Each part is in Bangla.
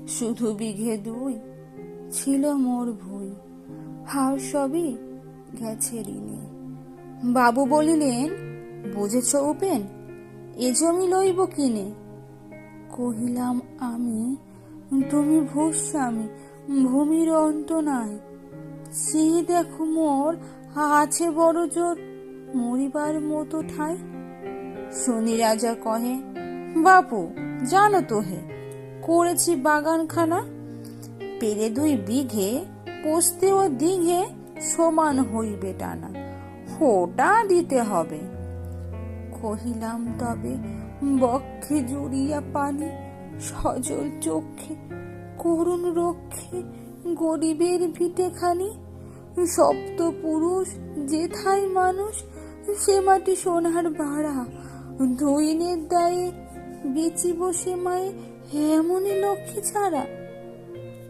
শুধু বিঘে দুই ছিল মোর ভুই। হার সবই গেছে ঋণে। বাবু বলিলেন, বুঝেছ উপেন, এ জমি লইব কিনে? কহিলাম, আমি, তুমি ভূস্বামী ভূমির অন্ত নাই। সে দেখো মোর, আছে বড় জোর, মরিবার মতো ঠাই। শনি রাজা কহে, বাপু, জানো তো হে করেছি বাগানখানা। পেরে দুই বিঘে, পোস্তে ও দিঘে সমান হইবে টানা। ওটা দিতে হবে। কহিলাম, তবে বক্ষে জুড়িয়া পানি, সজল চক্ষে, করুণ রক্ষে, গরিবের ভিটে খানি সপ্ত পুরুষ, যেথায় মানুষ, সে মাটি সোনার ভাড়া ধইনের দায়ে বেচিব বসে মায়ে এমনই লক্ষ্মী ছাড়া।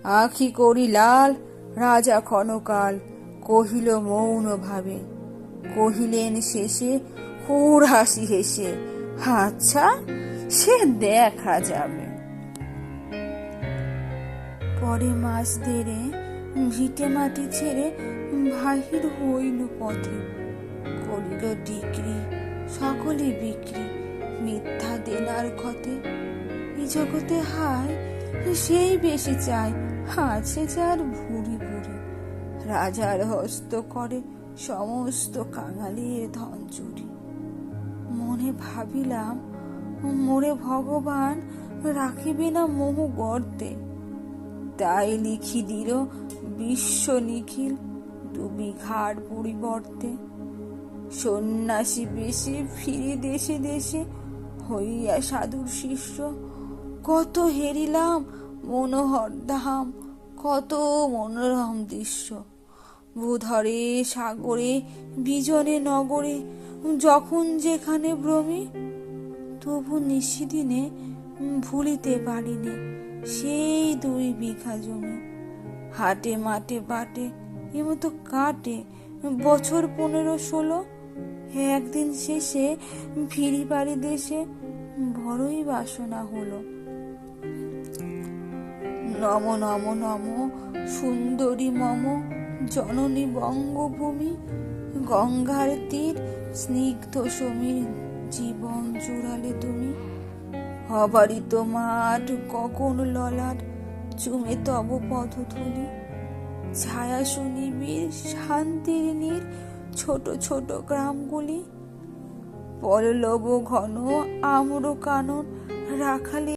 আখি করি লাল রাজা ক্ষণকাল কহিল মৌন ভাবে কহিলেন শেষে হুর হাসি হেসে আচ্ছা সে দেখা যাবে। পরে মাস দেড়ে ভিটে মাটি ছেড়ে বাহির হইল পথে। করিল ডিগ্রি সকলে বিক্রি মিথ্যা দেনার ক্ষতে। এ জগতে হায়, সেই বেশি চায় আছে যার ভুরি ভুরি রাজার হস্ত করে সমস্ত কাঙালির ধন চুরি। মনে ভাবিলাম, মোরে ভগবান রাখিবে না মোহ গর্তে। তাই লিখি দিল বিশ্ব নিখিল দুবিঘার পরিবর্তে। সন্ন্যাসী বেশে, ফিরে দেশে দেশে হইয়া সাধুর শিষ্য, কত হেরিলাম মনোহর ধাম কত মনোরম দৃশ্য। ভূধরে, সাগরে, বিজনে, নগরে, যখন যেখানে ভ্রমি, তবু নিশিদিনে ভুলিতে পারিনি সেই দুই বিঘা জমি। হাটে, মাঠে, বাটে, এমতো কাটে বছর পনেরো ষোলো একদিন শেষে ফিরি বাড়ি দেশে বড়ই বাসনা হলো। নম নম নম, সুন্দরী মম, জননী বঙ্গভূমি, গঙ্গার তীর, স্নিগ্ধ সমীর, জীবন জুড়ালে তুমি। অবারিত মাঠ, কখন ললাট, চুমে তব পথধূলি ছায়া সুনিবির শান্তির নীর ছোট ছোট গ্রামগুলি। পরলব ঘন আম্র কানন রাখালে